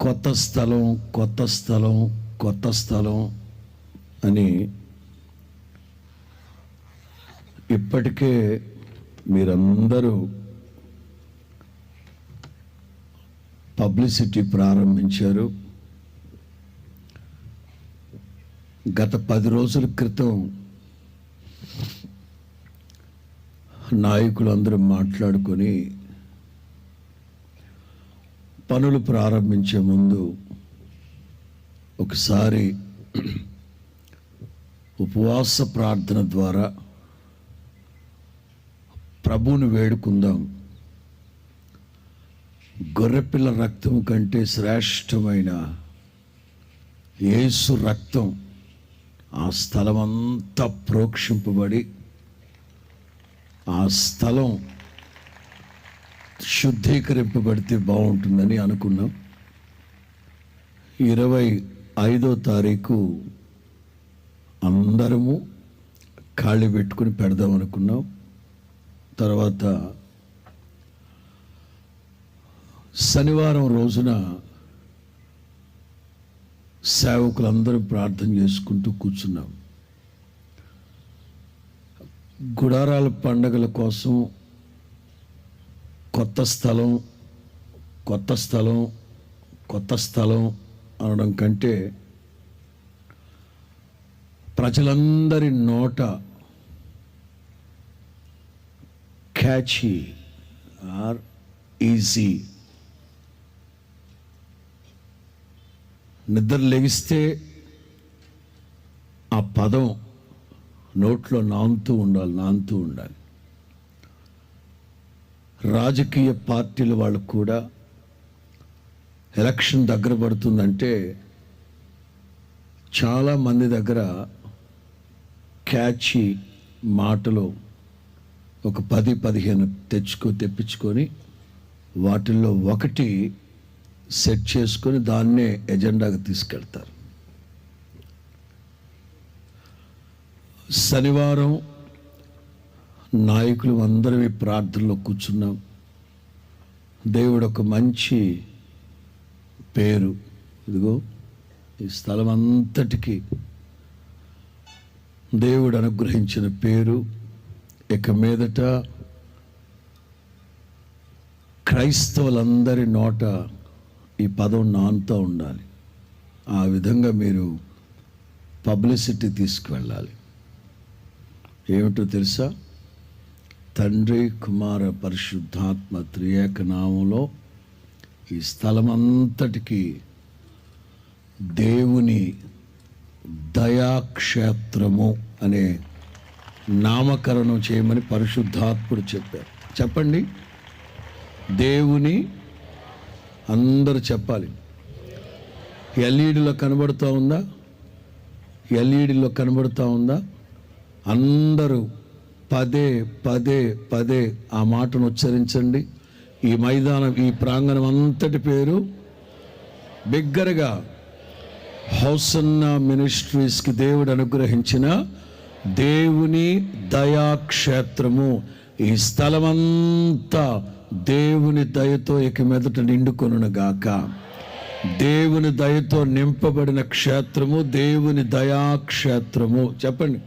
కొత్త స్థలం కొత్త స్థలం కొత్త స్థలం అని ఇప్పటికే మీరందరూ పబ్లిసిటీ ప్రారంభించారు. గత పది రోజుల క్రితం నాయకులందరూ మాట్లాడుకొని పనులు ప్రారంభించే ముందు ఒకసారి ఉపవాస ప్రార్థన ద్వారా ప్రభువుని వేడుకుందాం. గొర్రెపిల్ల రక్తం కంటే శ్రేష్టమైన యేసు రక్తం ఆ స్థలమంతా ప్రోక్షింపబడి ఆ స్థలం శుద్ధీకరింపబడితే బాగుంటుందని అనుకున్నాం. ఇరవై ఐదో తారీఖు అందరము ఖాళీ పెట్టుకుని పెడదాం అనుకున్నాం. తర్వాత శనివారం రోజున సేవకులందరూ ప్రార్థన చేసుకుంటూ కూర్చున్నాం. గుడారాల పండగల కోసం కొత్త స్థలం కొత్త స్థలం కొత్త స్థలం అనడం కంటే ప్రజలందరి నోట క్యాచీ ఆర్ ఈజీ. నిద్ర లెగిస్తే ఆ పదం నోట్లో నానుతూ ఉండాలి నానుతూ ఉండాలి. రాజకీయ పార్టీల వాళ్ళు కూడా ఎలక్షన్ దగ్గర పడుతుందంటే చాలా మంది దగ్గర క్యాచీ మాటలు ఒక పది పదిహేను తెచ్చుకో తెప్పించుకొని వాటిల్లో ఒకటి సెట్ చేసుకొని దాన్నే ఎజెండాగా తీసుకెళ్తారు. శనివారం నాయకులు అందరం ఈ ప్రార్థనలో కూర్చున్నాం. దేవుడు ఒక మంచి పేరు. ఇదిగో ఈ స్థలం అంతటికి దేవుడు అనుగ్రహించిన పేరు. ఇక మీదట క్రైస్తవులందరి నోట ఈ పదం నానుతూ ఉండాలి. ఆ విధంగా మీరు పబ్లిసిటీ తీసుకువెళ్ళాలి. ఏమిటో తెలుసా? తండ్రి కుమార పరిశుద్ధాత్మ త్రియేక నామంలో ఈ స్థలమంతటికి దేవుని దయాక్షేత్రము అనే నామకరణం చేయమని పరిశుద్ధాత్ముడు చెప్పారు. చెప్పండి? దేవుని అందరూ చెప్పాలి. ఎల్ఈడిలో కనబడుతూ ఉందా? ఎల్ఈడిలో కనబడుతూ ఉందా? అందరూ పదే పదే పదే ఆ మాటను ఉచ్చరించండి. ఈ మైదానం ఈ ప్రాంగణం అంతటి పేరు బిగ్గరగా హౌసన్న మినిస్ట్రీస్కి దేవుడు అనుగ్రహించిన దేవుని దయాక్షేత్రము. ఈ స్థలమంతా దేవుని దయతో ఇక మీదట నిండుకొనును గాక దేవుని దయతో నింపబడిన క్షేత్రము దేవుని దయాక్షేత్రము. చెప్పండి.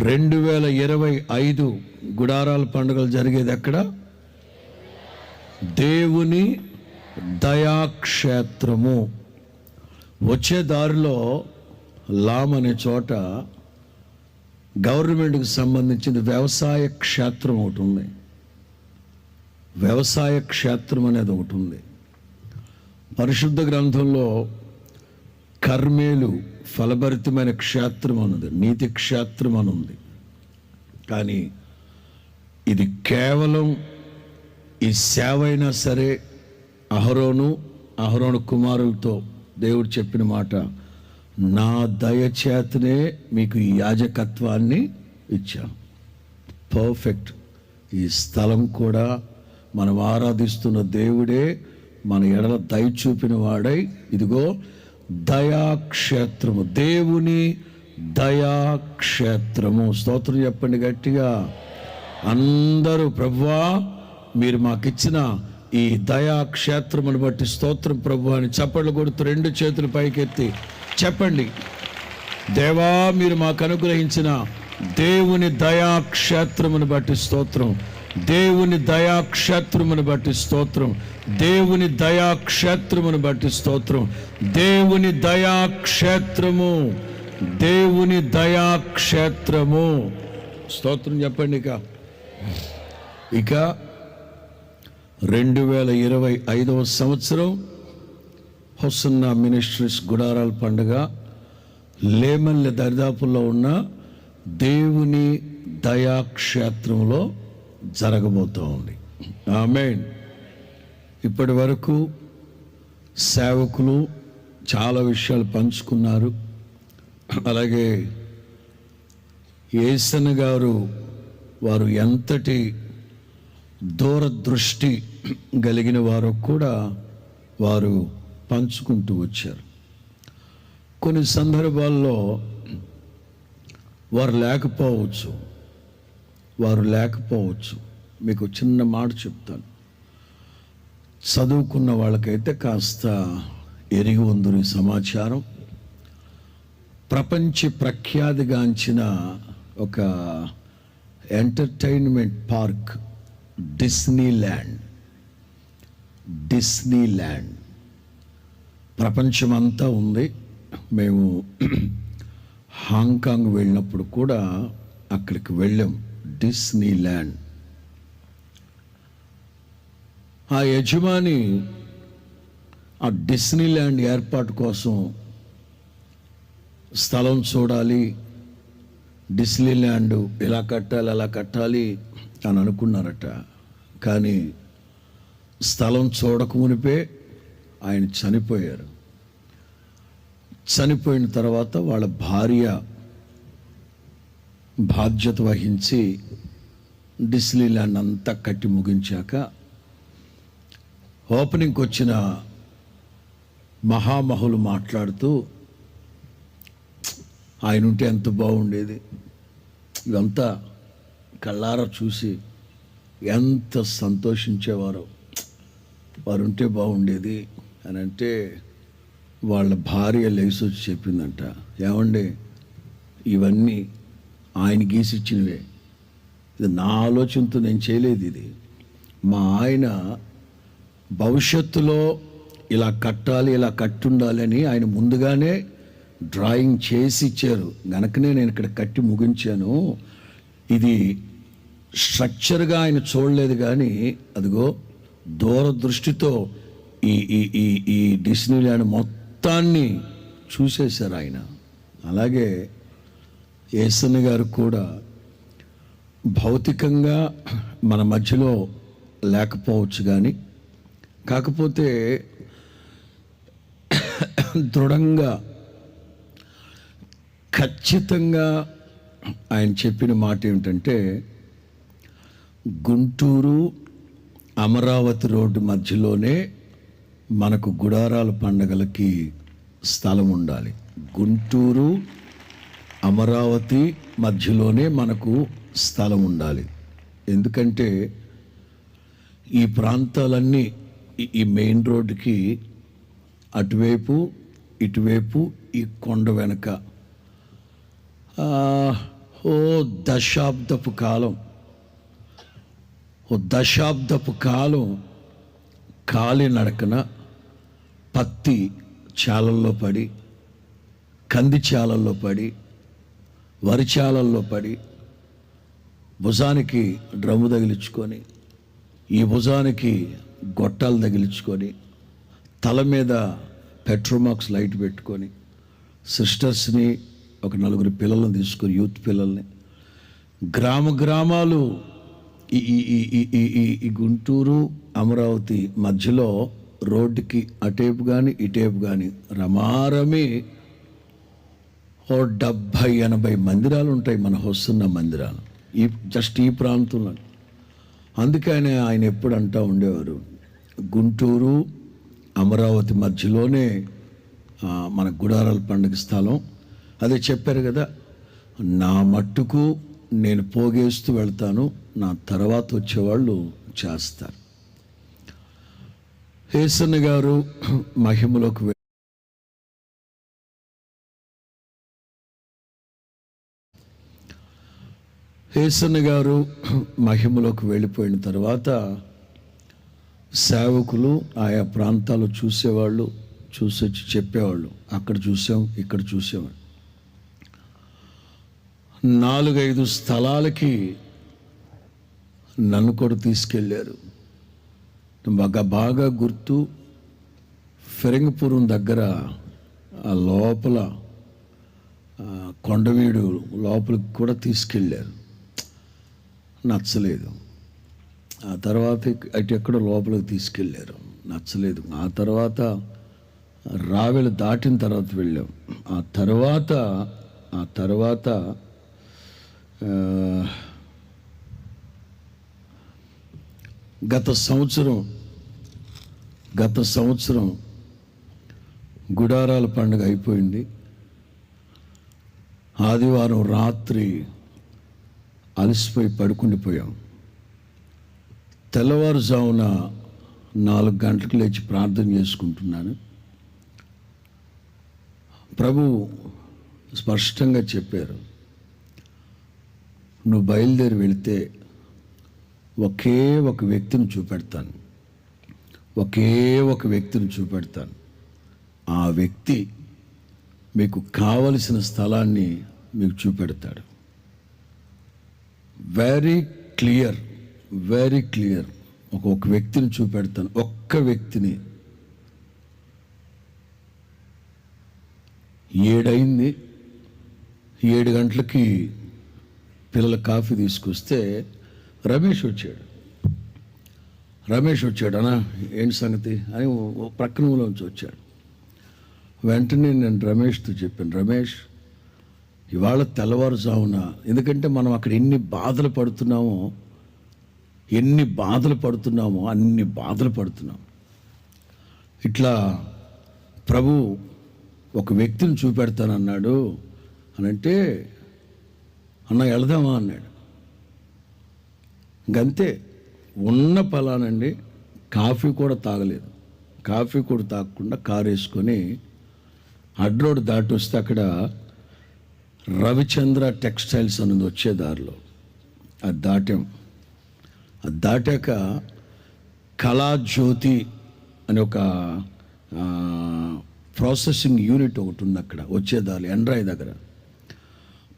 రెండు వేల ఇరవై ఐదు గుడారాల పండుగలు జరిగేది ఎక్కడ? దేవుని దయాక్షేత్రము. వచ్చే దారిలో లామ్ అనే చోట గవర్నమెంట్కి సంబంధించిన వ్యవసాయ క్షేత్రం ఒకటి ఉంది. వ్యవసాయ క్షేత్రం అనేది ఒకటి ఉంది. పరిశుద్ధ గ్రంథంలో కర్మేలు ఫలభరితమైన క్షేత్రం అన్నది నీతి క్షేత్రం అని ఉంది కానీ ఇది కేవలం ఈ సేవ అయినా సరే అహరోను అహరోను కుమారులతో దేవుడు చెప్పిన మాట నా దయచేతనే మీకు ఈ యాజకత్వాన్ని ఇచ్చాను. పర్ఫెక్ట్. ఈ స్థలం కూడా మనం ఆరాధిస్తున్న దేవుడే మన ఎడల దయ చూపిన వాడై ఇదిగో దయాక్షేత్రము. దేవుని దయాక్షేత్రము. స్తోత్రం చెప్పండి గట్టిగా. అందరూ ప్రభువా మీరు మాకిచ్చిన ఈ దయా క్షేత్రమును బట్టి స్తోత్రం ప్రభు అని చప్పట్లు కొడుతూ రెండు చేతులు పైకెత్తి చెప్పండి. దేవా మీరు మాకు అనుగ్రహించిన దేవుని దయా క్షేత్రమును బట్టి స్తోత్రం. దేవుని దయా క్షేత్రమును బట్టి స్తోత్రం. దేవుని దయా క్షేత్రమును బట్టి స్తోత్రం. దేవుని దయాక్షేత్రము. దేవుని దయా క్షేత్రము స్తోత్రం చెప్పండి ఇక. ఇక రెండు వేల ఇరవై ఐదవ సంవత్సరం హొసన్న మినిస్ట్రీస్ గుడారాల పండుగ. లేమల్లె దరిదాపుల్లో ఉన్న దేవుని దయాక్షేత్రంలో జరగబోతూ ఉంది ఆమె ఇప్పటి వరకు సేవకులు చాలా విషయాలు పంచుకున్నారు. అలాగే ఏసన్ గారు వారు ఎంతటి దూరదృష్టి కలిగిన వారు కూడా వారు పంచుకుంటూ వచ్చారు. కొన్ని సందర్భాల్లో వారు లేకపోవచ్చు. వారు లేకపోవచ్చు. మీకు చిన్న మాట చెప్తాను. చదువుకున్న వాళ్ళకైతే కాస్త ఎరిగి ఉందని సమాచారం. ప్రపంచ ప్రఖ్యాతిగాంచిన ఒక entertainment park Disneyland Disneyland ప్రపంచమంతా ఉంది. మేము హాంకాంగ్ వెళ్ళినప్పుడు కూడా అక్కడికి వెళ్ళాం. డిస్నీ ల్యాండ్ ఆ యజమాని ఆ డిస్నీ ల్యాండ్ ఏర్పాటు కోసం స్థలం చూడాలి డిస్నీ ల్యాండ్ ఇలా కట్టాలి అలా కట్టాలి అని అనుకున్నారట. కానీ స్థలం చూడక మునిపే ఆయన చనిపోయారు. చనిపోయిన తర్వాత వాళ్ళ భార్య బాధ్యత వహించి డిస్నీ ల్యాండ్ అంతా కట్టి ముగించాక ఓపెనింగ్కి వచ్చిన మహామహులు మాట్లాడుతూ ఆయన ఉంటే ఎంత బాగుండేది ఇదంతా కళ్ళారా చూసి ఎంత సంతోషించేవారు. వారు ఉంటే బాగుండేది అని అంటే వాళ్ళ భార్య లేచి వచ్చి చెప్పిందంట. ఏమండి ఇవన్నీ ఆయన గీసిచ్చినవే ఇది నా ఆలోచనతో నేను చేయలేదు ఇది. మా ఆయన భవిష్యత్తులో ఇలా కట్టాలి ఇలా కట్టుండాలి అని ఆయన ముందుగానే డ్రాయింగ్ చేసి ఇచ్చారు. గనకనే నేను ఇక్కడ కట్టి ముగించాను. ఇది స్ట్రక్చర్గా ఆయన చూడలేదు కానీ అదిగో దూరదృష్టితో ఈ ఈ ఈ ఈ డిస్నీ ల్యాండ్ మొత్తాన్ని చూసేశారు ఆయన. అలాగే ఏసన్న గారు కూడా భౌతికంగా మన మధ్యలో లేకపోవచ్చు కానీ కాకపోతే దృఢంగా ఖచ్చితంగా ఆయన చెప్పిన మాట ఏమిటంటే గుంటూరు అమరావతి రోడ్డు మధ్యలోనే మనకు గుడారాల పండగలకి స్థలం ఉండాలి. గుంటూరు అమరావతి మధ్యలోనే మనకు స్థలం ఉండాలి. ఎందుకంటే ఈ ప్రాంతాలన్నీ ఈ- ఈ మెయిన్ రోడ్డుకి అటువైపు ఇటువైపు ఈ కొండ వెనక. ఓ దశాబ్దపు కాలం. ఓ దశాబ్దపు కాలం కాలినడకన పత్తి చాలల్లో పడి కంది చాలల్లో పడి వరిచాలల్లో పడి భుజానికి డ్రమ్ము తగిలించుకొని ఈ భుజానికి గొట్టాలు తగిలించుకొని తల మీద పెట్రోమాక్స్ లైట్ పెట్టుకొని సిస్టర్స్ని ఒక నలుగురు పిల్లలను తీసుకొని యూత్ పిల్లల్ని గ్రామ గ్రామాలు ఈ ఈ ఈ ఈ ఈ ఈ ఈ గుంటూరు అమరావతి మధ్యలో రోడ్డుకి అటేపు కానీ ఇటేపు కానీ రమారమి ఓ డెబ్భై ఎనభై మందిరాలు ఉంటాయి మన వస్తున్న మందిరాలు. ఈ జస్ట్ ఈ ప్రాంతంలో. అందుకనే ఆయన ఎప్పుడు అంటూ ఉండేవారు గుంటూరు అమరావతి మధ్యలోనే మన గుడారాల పండుగ స్థలం. అదే చెప్పారు కదా నా మట్టుకు నేను పోగేస్తూ వెళ్తాను నా తర్వాత వచ్చేవాళ్ళు చేస్తారు. హేసన్న గారు మహిమలోకి ఏసన్న గారు మహిమలోకి వెళ్ళిపోయిన తర్వాత సేవకులు ఆయా ప్రాంతాలు చూసేవాళ్ళు చూసొచ్చి చెప్పేవాళ్ళు. అక్కడ చూసాం ఇక్కడ చూసేవాళ్ళు నాలుగైదు స్థలాలకి నన్ను కూడా తీసుకెళ్ళారు. బాగా బాగా గుర్తు ఫిరంగపురం దగ్గర ఆ లోపల కొండవీడు లోపలికి కూడా తీసుకెళ్ళారు. నచ్చలేదు. ఆ తర్వాత అటు ఎక్కడో లోపలికి తీసుకెళ్ళారు నచ్చలేదు. ఆ తర్వాత రావెలు దాటిన తర్వాత వెళ్ళాం. ఆ తర్వాత ఆ తర్వాత గత సంవత్సరం గత సంవత్సరం గుడారాల పండుగ అయిపోయింది. ఆదివారం రాత్రి అలసిపోయి పడుకుండిపోయాం తెల్లవారుజామున నాలుగు గంటలకు లేచి ప్రార్థన చేసుకుంటున్నాను. ప్రభు స్పష్టంగా చెప్పారు నువ్వు బయలుదేరి వెళితే ఒకే ఒక వ్యక్తిని చూపెడతాను. ఒకే ఒక వ్యక్తిని చూపెడతాను. ఆ వ్యక్తి మీకు కావలసిన స్థలాన్ని మీకు చూపెడతాడు. వెరీ క్లియర్ వెరీ క్లియర్ ఒక్కొక్క వ్యక్తిని చూపెడతాను ఒక్క వ్యక్తిని. ఏడైంది ఏడు గంటలకి పిల్లల కాఫీ తీసుకొస్తే రమేష్ వచ్చాడు. రమేష్ వచ్చాడు అనా ఏంటి సంగతి? అని ఓ- ప్రక్కన వచ్చాడు. వెంటనే నేను రమేష్తో చెప్పాను రమేష్ ఇవాళ తెల్లవారుజామున ఎందుకంటే మనం అక్కడ ఎన్ని బాధలు పడుతున్నామో ఎన్ని బాధలు పడుతున్నామో అన్ని బాధలు పడుతున్నాం. ఇట్లా ప్రభు ఒక వ్యక్తిని చూపెడతానన్నాడు అనంటే అన్న వెళదామా? అన్నాడు. ఇంకంతే ఉన్న ఫలానండి కాఫీ కూడా తాగలేదు. కాఫీ కూడా తాగకుండా కారు వేసుకొని అడ్ రోడ్ దాటి వస్తే అక్కడ రవిచంద్ర టెక్స్టైల్స్ అనేది వచ్చే దారిలో అది దాటాం. అది దాటాక కళాజ్యోతి అని ఒక ప్రాసెసింగ్ యూనిట్ ఒకటి ఉంది అక్కడ వచ్చే దారి దగ్గర.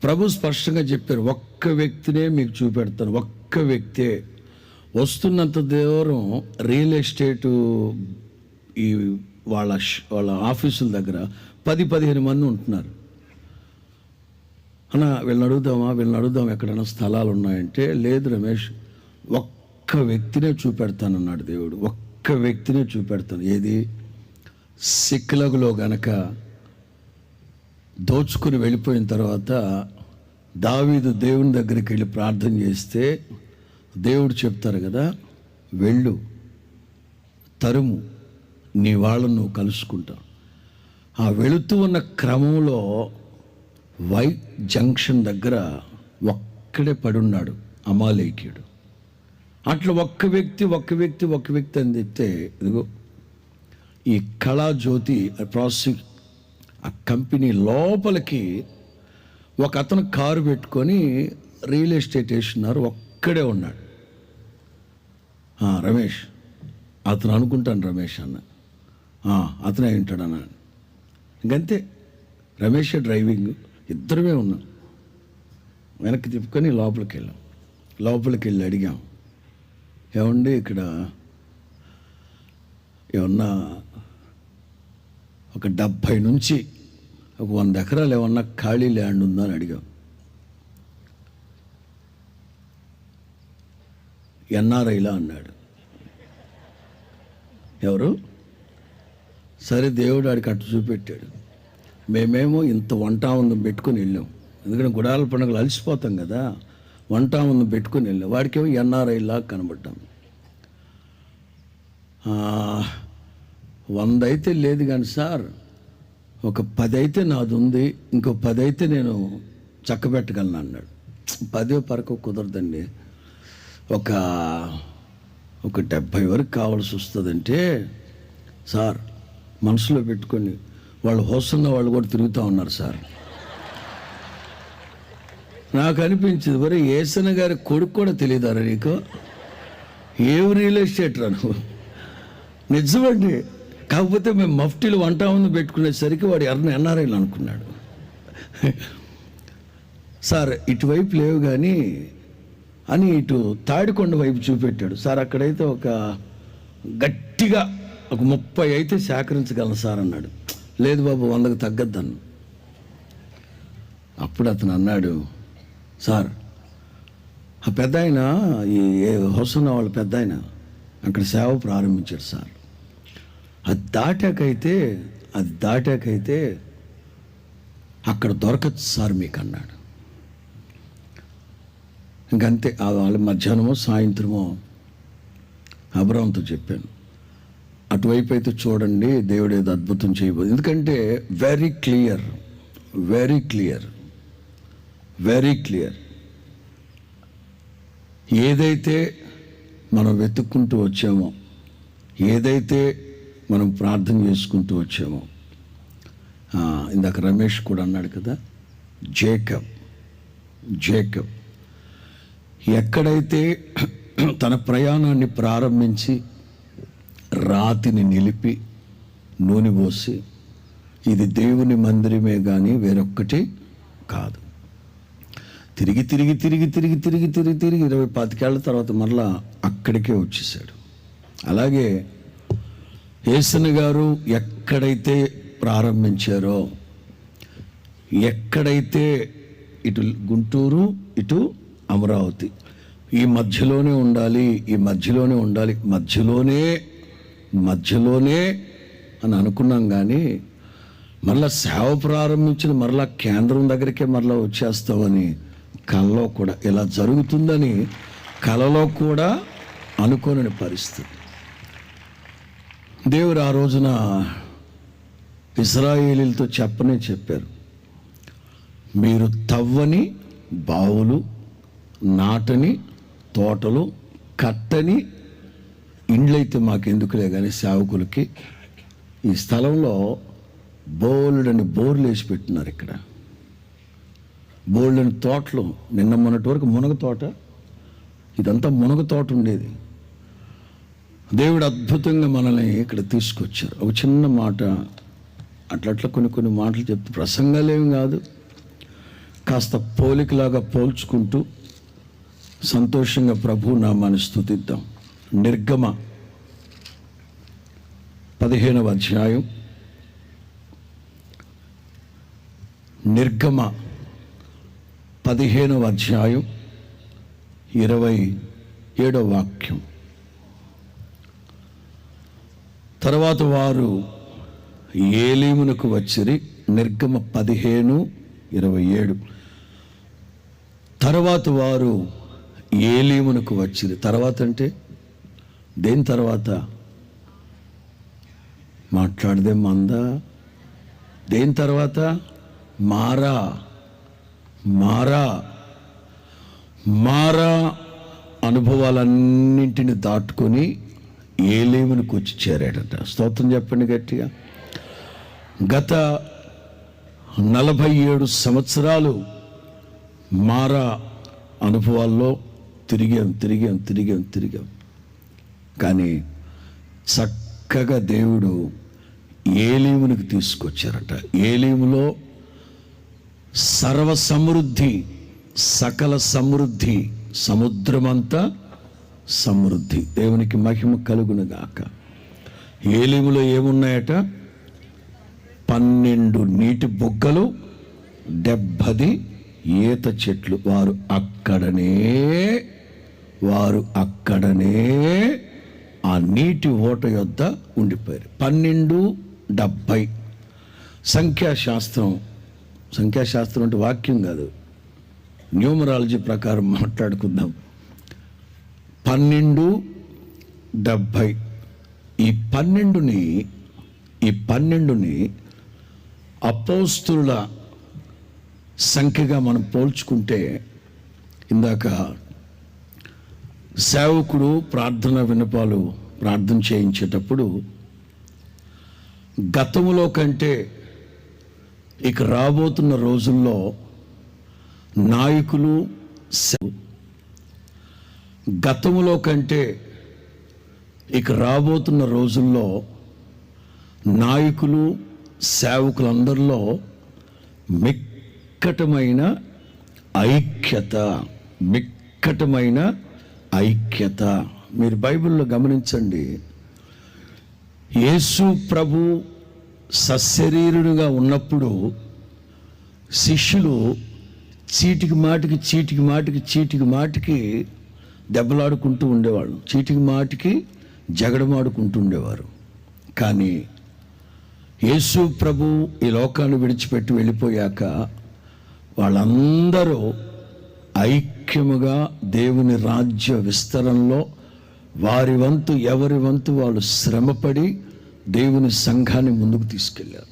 ప్రభు స్పష్టంగా చెప్పారు ఒక్క వ్యక్తినే మీకు చూపెడతాను ఒక్క వ్యక్తే. వస్తున్నంత దూరం రియల్ ఎస్టేటు ఈ వాళ్ళ వాళ్ళ ఆఫీసుల దగ్గర పది పదిహేను మంది ఉంటున్నారు. అన్న వీళ్ళని అడుగుదామా? వీళ్ళని అడుగుదాం ఎక్కడైనా స్థలాలు ఉన్నాయంటే లేదు రమేష్ ఒక్క వ్యక్తినే చూపెడతానన్నాడు దేవుడు. ఒక్క వ్యక్తినే చూపెడతాను. ఏది? సిక్లగులో గనక దోచుకుని వెళ్ళిపోయిన తర్వాత దావీదు దేవుని దగ్గరికి వెళ్ళి ప్రార్థన చేస్తే దేవుడు చెప్తారు కదా వెళ్ళు తరుము నీ వాళ్ళను నువ్వు కలుసుకుంటావు. ఆ వెళుతూ ఉన్న క్రమంలో వైట్ జంక్షన్ దగ్గర ఒక్కడే పడున్నాడు అమాలేఖ్యుడు. అట్లా ఒక్క వ్యక్తి ఒక్క వ్యక్తి ఒక్క వ్యక్తి అని చెప్తే ఇదిగో ఈ కళాజ్యోతి ప్రాసెసింగ్ ఆ కంపెనీ లోపలికి ఒక అతను కారు పెట్టుకొని రియల్ ఎస్టేట్ వేస్తున్నారు ఒక్కడే ఉన్నాడు. రమేష్ అతను అనుకుంటాను రమేష్ అన్న. అతనే అయి ఉంటాడు ఇంకంతే. రమేష్ డ్రైవింగ్. ఇద్దరమే ఉన్నాం. వెనక్కి తిప్పుకొని లోపలికి వెళ్ళాం. లోపలికి వెళ్ళి అడిగాం ఏమండి ఇక్కడ ఏమన్నా ఒక డెబ్భై నుంచి ఒక వంద ఎకరాలు ఏమన్నా ఖాళీ ల్యాండ్ ఉందా? అని అడిగాం. ఎన్ఆర్ఐలా అన్నాడు. ఎవరు? సరే దేవుడు ఆడికి అట్టు చూపెట్టాడు. మేమేమో ఇంత వంటామందం పెట్టుకొని వెళ్ళాం. ఎందుకంటే గుడాల పండుగలు అలసిపోతాం కదా. వంటామందం పెట్టుకొని వెళ్ళాం. వాడికేమో ఎన్ఆర్ఐలా కనబడ్డాం. వంద అయితే లేదు కానీ సార్ ఒక పది అయితే నాది ఉంది ఇంకో పది అయితే నేను చక్కబెట్టగలను అన్నాడు. పదే పరకు కుదరదండి. ఒక ఒక డెబ్భై వరకు కావాల్సి వస్తుందంటే సార్ మనసులో పెట్టుకొని వాళ్ళు హోస్తున్న వాళ్ళు కూడా తిరుగుతూ ఉన్నారు సార్. నాకు అనిపించింది మరి ఏసన గారి కొడుకు కూడా తెలియదారా నీకు? ఏం రియల్ ఎస్టేట్ రా నువ్వు? నిజమండి. కాకపోతే మేము మఫ్టీలు వంట ఉంది పెట్టుకునేసరికి వాడు ఎర్ర ఎన్ఆర్ఐలు అనుకున్నాడు. సార్ ఇటువైపు లేవు కానీ అని ఇటు తాడికొండ వైపు చూపెట్టాడు. సార్ అక్కడైతే ఒక గట్టిగా ఒక ముప్పై అయితే సేకరించగలను సార్ అన్నాడు. లేదు బాబు వందకు తగ్గద్దన్ను. అప్పుడు అతను అన్నాడు సార్ ఆ పెద్ద ఆయన ఈ హొసన్న వాళ్ళ పెద్ద ఆయన అక్కడ సేవ ప్రారంభించాడు సార్. అది దాటాకైతే అది దాటాకైతే అక్కడ దొరకచ్చు సార్ మీకు అన్నాడు ఇంకంతే వాళ్ళ మధ్యాహ్నమో సాయంత్రమో అబ్రహంతో చెప్పాను. అటువైపు అయితే చూడండి దేవుడు ఏదో అద్భుతం చేయబోదు. ఎందుకంటే very clear very clear very clear ఏదైతే మనం వెతుక్కుంటూ వచ్చామో ఏదైతే మనం ప్రార్థన చేసుకుంటూ వచ్చామో ఇందాక రమేష్ కూడా అన్నాడు కదా జేకబ్ జేకబ్ ఎక్కడైతే తన ప్రయాణాన్ని ప్రారంభించి రాతిని నిలిపి నూనె పోసి ఇది దేవుని మందిరమే కానీ వేరొక్కటి కాదు. తిరిగి తిరిగి తిరిగి తిరిగి తిరిగి తిరిగి తిరిగి ఇరవై పాతికేళ్ళ తర్వాత మరలా అక్కడికే వచ్చేసాడు అలాగే యేసన్ గారు ఎక్కడైతే ప్రారంభించారో ఎక్కడైతే ఇటు గుంటూరు ఇటు అమరావతి ఈ మధ్యలోనే ఉండాలి ఈ మధ్యలోనే ఉండాలి మధ్యలోనే మధ్యలోనే అని అనుకున్నాం కానీ మరలా సేవ ప్రారంభించిన మరలా కేంద్రం దగ్గరికే మరలా వచ్చేస్తామని కలలో కూడా ఇలా జరుగుతుందని కలలో కూడా అనుకోని పరిస్థితి. దేవుడు ఆ రోజున ఇస్రాయేలీలతో చెప్పనే చెప్పారు. మీరు తవ్వని బావులు నాటని తోటలు కట్టని ఇండ్లైతే మాకెందుకులే కానీ సేవకులకి ఈ స్థలంలో బోల్డని బోర్లు వేసి పెట్టినారు ఇక్కడ. బోల్డని తోటలు. నిన్న మొన్నటి వరకు మునగ తోట ఇదంతా మునగ తోట ఉండేది. దేవుడు అద్భుతంగా మనల్ని ఇక్కడ తీసుకొచ్చారు. ఒక చిన్న మాట అట్లా అట్లా కొన్ని కొన్ని మాటలు చెప్తే ప్రసంగాలేం కాదు. కాస్త పోలికలాగా పోల్చుకుంటూ సంతోషంగా ప్రభు నామాన్ని స్థుతిద్దాం నిర్గమ పదిహేనవ అధ్యాయం. నిర్గమ పదిహేనవ అధ్యాయం ఇరవై ఏడవ వాక్యం. తర్వాత వారు ఏలీమునకు వచ్చిరి నిర్గమ పదిహేను ఇరవై ఏడు. తర్వాత వారు ఏలీమునకు వచ్చిరి. తర్వాత అంటే దేని తర్వాత? మాట్లాడదే మంద. దేని తర్వాత? మారా. మారా. మారా అనుభవాలన్నింటిని దాటుకొని ఏలేమునికి వచ్చి చేరాడట. స్తోత్రం చెప్పండి గట్టిగా. గత నలభై ఏడు సంవత్సరాలు మారా అనుభవాల్లో తిరిగాం తిరిగాం తిరిగాం తిరిగాం. కానీ చక్కగా దేవుడు ఏలీమునికి తీసుకొచ్చారట. ఏలీములో సర్వ సమృద్ధి సకల సమృద్ధి సముద్రమంతా సమృద్ధి. దేవునికి మహిమ కలుగునుగాక. ఏలీములో ఏమున్నాయట? పన్నెండు నీటి బుగ్గలు డెబ్బది ఈత చెట్లు. వారు అక్కడనే వారు అక్కడనే ఆ నీటి ఓట యొద్ద ఉండిపోయారు. పన్నెండు డెబ్భై. సంఖ్యాశాస్త్రం సంఖ్యాశాస్త్రం అంటే వాక్యం కాదు. న్యూమరాలజీ ప్రకారం మాట్లాడుకుందాం. పన్నెండు డెబ్భై. ఈ పన్నెండుని ఈ పన్నెండుని అపోస్తుల సంఖ్యగా మనం పోల్చుకుంటే ఇందాక సేవకుడు ప్రార్థన వినపాలు ప్రార్థన చేయించేటప్పుడు గతంలో కంటే ఇక రాబోతున్న రోజుల్లో నాయకులు గతంలో కంటే ఇక రాబోతున్న రోజుల్లో నాయకులు సేవకులందరిలో మిక్కటమైన ఐక్యత మిక్కటమైన ఐక్యత. మీరు బైబిల్లో గమనించండి. యేసు ప్రభు సశరీరుడుగా ఉన్నప్పుడు శిష్యులు చీటికి మాటికి చీటికి మాటికి చీటికి మాటికి దెబ్బలాడుకుంటూ ఉండేవాళ్ళు. చీటికి మాటికి జగడమాడుకుంటూ ఉండేవారు. కానీ యేసు ప్రభు ఈ లోకాన్ని విడిచిపెట్టి వెళ్ళిపోయాక వాళ్ళందరూ ఐక్యముగా దేవుని రాజ్య విస్తరణలో వారి వంతు ఎవరి వంతు వాళ్ళు శ్రమపడి దేవుని సంఘాన్ని ముందుకు తీసుకెళ్ళారు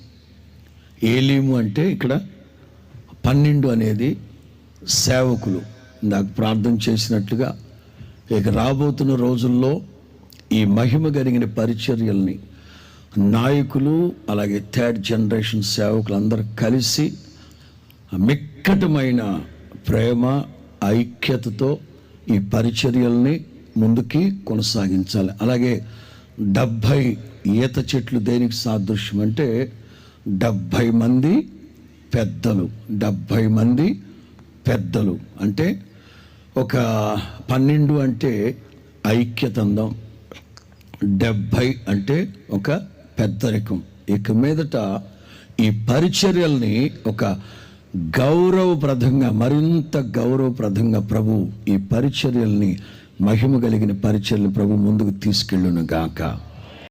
ఏలీము అంటే ఇక్కడ పన్నెండు అనేది సేవకులు. నాకు ప్రార్థన చేసినట్లుగా ఇక రాబోతున్న రోజుల్లో ఈ మహిమ కలిగిన పరిచర్యల్ని నాయకులు అలాగే థర్డ్ జనరేషన్ సేవకులు అందరూ కలిసి మిక్కటమైన ప్రేమ ఐక్యతతో ఈ పరిచర్యల్ని ముందుకి కొనసాగించాలి. అలాగే డెబ్భై ఈత చెట్లు దేనికి సాదృశ్యం అంటే డెబ్భై మంది పెద్దలు డెబ్భై మంది పెద్దలు. అంటే ఒక పన్నెండు అంటే ఐక్యత అందం డెబ్భై అంటే ఒక పెద్దరికం ఇక మీదట ఈ పరిచర్యల్ని ఒక గౌరవప్రదంగా మరింత గౌరవప్రదంగా ప్రభు ఈ పరిచర్యల్ని మహిమ కలిగిన పరిచర్యలు ప్రభు ముందుకు తీసుకెళ్ళును గాక.